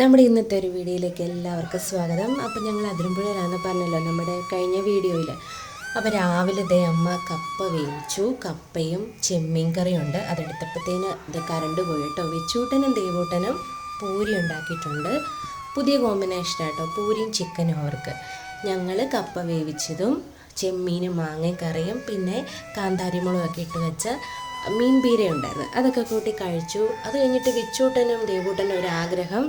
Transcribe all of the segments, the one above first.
നമ്മുടെ ഇന്നത്തെ ഒരു വീഡിയോയിലേക്ക് എല്ലാവർക്കും സ്വാഗതം. അപ്പം ഞങ്ങൾ അതിരമ്പുഴയിലാണെന്ന് പറഞ്ഞല്ലോ നമ്മുടെ കഴിഞ്ഞ വീഡിയോയിൽ. അപ്പോൾ രാവിലെ ദേ അമ്മ കപ്പ വേവിച്ചു. കപ്പയും ചെമ്മീൻ കറിയും ഉണ്ട്. അതെടുത്തപ്പോഴത്തേന് ഇത് കറണ്ട് പോയി കേട്ടോ വെച്ചൂട്ടനും ദേവൂട്ടനും പൂരി ഉണ്ടാക്കിയിട്ടുണ്ട്. പുതിയ കോമ്പിനേഷൻ കേട്ടോ പൂരിയും ചിക്കനും അവർക്ക്. ഞങ്ങൾ കപ്പ വേവിച്ചതും ചെമ്മീനും മാങ്ങയും കറിയും പിന്നെ കാന്താരിമുളകൊക്കെ ഇട്ട് വെച്ച മീൻ പീര ഉണ്ടായിരുന്നു അതൊക്കെ കൂട്ടി കഴിച്ചു. അത് കഴിഞ്ഞിട്ട് വിച്ചൂട്ടനും ദേവൂട്ടനും ഒരു ആഗ്രഹം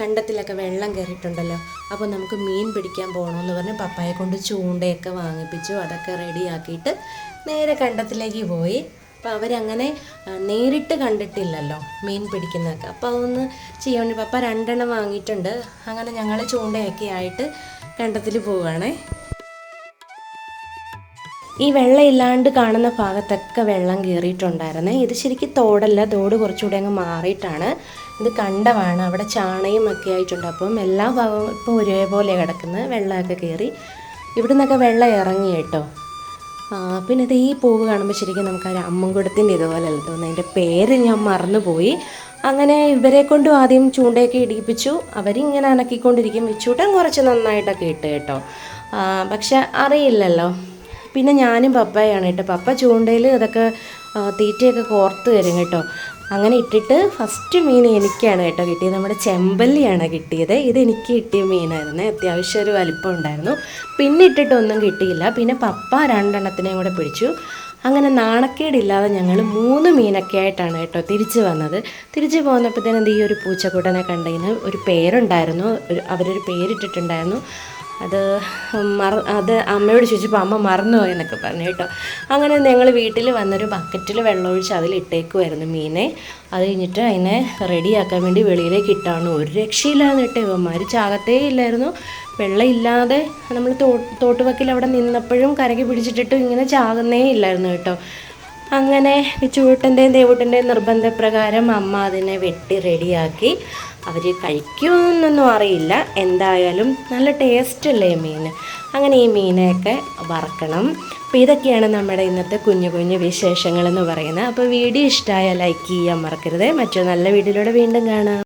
കണ്ടത്തിലൊക്കെ വെള്ളം കയറിയിട്ടുണ്ടല്ലോ. അപ്പോൾ നമുക്ക് മീൻ പിടിക്കാൻ പോകണമെന്ന് പറഞ്ഞ് പപ്പായെ കൊണ്ട് ചൂണ്ടയൊക്കെ വാങ്ങിപ്പിച്ചു. അതൊക്കെ റെഡിയാക്കിയിട്ട് നേരെ കണ്ടത്തിലേക്ക് പോയി. അപ്പോൾ അവരങ്ങനെ നേരിട്ട് കണ്ടിട്ടില്ലല്ലോ മീൻ പിടിക്കുന്നതൊക്കെ. അപ്പോൾ അതൊന്ന് ചെയ്യാൻ വേണ്ടി പപ്പ രണ്ടെണ്ണം വാങ്ങിയിട്ടുണ്ട്. അങ്ങനെ ഞങ്ങൾ ചൂണ്ടയൊക്കെ ആയിട്ട് കണ്ടത്തിൽ പോവുകയാണേ ഈ വെള്ളം ഇല്ലാണ്ട് കാണുന്ന ഭാഗത്തൊക്കെ വെള്ളം കയറിയിട്ടുണ്ടായിരുന്നു ഇത് ശരിക്കും തോടല്ല തോട് കുറച്ചുകൂടെ അങ്ങ് മാറിയിട്ടാണ് ഇത് കണ്ടമാണ് അവിടെ ചാണയും ഒക്കെ ആയിട്ടുണ്ട്. അപ്പം എല്ലാ ഭാഗവും ഇപ്പോൾ ഒരേപോലെ കിടക്കുന്നത് വെള്ളമൊക്കെ കയറി ഇവിടെ നിന്നൊക്കെ വെള്ളം ഇറങ്ങി കേട്ടോ. പിന്നെ ഇത് ഈ പൂവ് കാണുമ്പോൾ ശരിക്കും നമുക്ക് ഒരു അമ്മൻകുടത്തിന്റെ ഇതുപോലെ അല്ല തോന്നുന്നത് അതിന്റെ പേര് ഞാൻ മറന്നുപോയി. അങ്ങനെ ഇവരെ കൊണ്ടും ആദ്യം ചൂണ്ടയൊക്കെ ഇടിപ്പിച്ചു. അവരിങ്ങനെ അനക്കിക്കൊണ്ടിരിക്കും. വെച്ചൂട്ടം കുറച്ച് നന്നായിട്ടൊക്കെ ഇട്ട് കേട്ടോ. പക്ഷെ അറിയില്ലല്ലോ. പിന്നെ ഞാനും പപ്പയാണ് കേട്ടോ. പപ്പ ചൂണ്ടയിൽ അതൊക്കെ തീറ്റയൊക്കെ കോർത്ത് തരും കേട്ടോ. അങ്ങനെ ഇട്ടിട്ട് ഫസ്റ്റ് മീൻ എനിക്കാണ് കേട്ടോ കിട്ടിയത്. നമ്മുടെ ചെമ്പല്ലിയാണ് കിട്ടിയത്. ഇത് എനിക്ക് കിട്ടിയ മീനായിരുന്നു. അത്യാവശ്യം ഒരു വലിപ്പം ഉണ്ടായിരുന്നു. പിന്നെ ഇട്ടിട്ടൊന്നും കിട്ടിയില്ല. പിന്നെ പപ്പ രണ്ടെണ്ണത്തിനെയും കൂടെ പിടിച്ചു. അങ്ങനെ നാണക്കേടില്ലാതെ ഞങ്ങൾ മൂന്ന് മീനൊക്കെ ആയിട്ടാണ് കേട്ടോ തിരിച്ചു വന്നത്. തിരിച്ചു പോന്നപ്പോഴത്തേനും ഈ ഒരു പൂച്ചക്കൂട്ടനെ കണ്ടതിന് ഒരു പേരുണ്ടായിരുന്നു. അവരൊരു പേരിട്ടിട്ടുണ്ടായിരുന്നു. അത് മറ അത് അമ്മയോട് ചോദിച്ചപ്പോൾ അമ്മ മറന്നുപോയി എന്നൊക്കെ പറഞ്ഞു കേട്ടോ. അങ്ങനെ ഞങ്ങൾ വീട്ടിൽ വന്നൊരു ബക്കറ്റിൽ വെള്ളമൊഴിച്ച് അതിലിട്ടേക്കുമായിരുന്നു മീനെ. അത് കഴിഞ്ഞിട്ട് അതിനെ റെഡിയാക്കാൻ വേണ്ടി വെളിയിലേക്ക് ഇട്ടാണ്. ഒരു രക്ഷയില്ലാന്ന് കേട്ടോ ഇവന്മാർ ചാകത്തേ ഇല്ലായിരുന്നു. വെള്ളമില്ലാതെ നമ്മൾ തോ തോട്ടുവക്കിൽ അവിടെ നിന്നപ്പോഴും കരകി പിടിച്ചിട്ടിട്ട് ഇങ്ങനെ ചാകുന്നേ ഇല്ലായിരുന്നു കേട്ടോ. അങ്ങനെ ചൂട്ടന്റെയും ദേവൂട്ടന്റെയും നിർബന്ധപ്രകാരം അമ്മ അതിനെ വെട്ടി റെഡിയാക്കി. അവർ കഴിക്കുമെന്നൊന്നും അറിയില്ല. എന്തായാലും നല്ല ടേസ്റ്റ് അല്ലേ ഈ മീൻ. അങ്ങനെ ഈ മീനെയൊക്കെ വറക്കണം. അപ്പോൾ ഇതൊക്കെയാണ് നമ്മുടെ ഇന്നത്തെ കുഞ്ഞു കുഞ്ഞു വിശേഷങ്ങൾ എന്ന് പറയുന്നത്. അപ്പോൾ വീഡിയോ ഇഷ്ടമായ ലൈക്ക് ചെയ്യാൻ മറക്കരുത്. മറ്റൊരു നല്ല വീഡിയോയിലൂടെ വീണ്ടും കാണാം.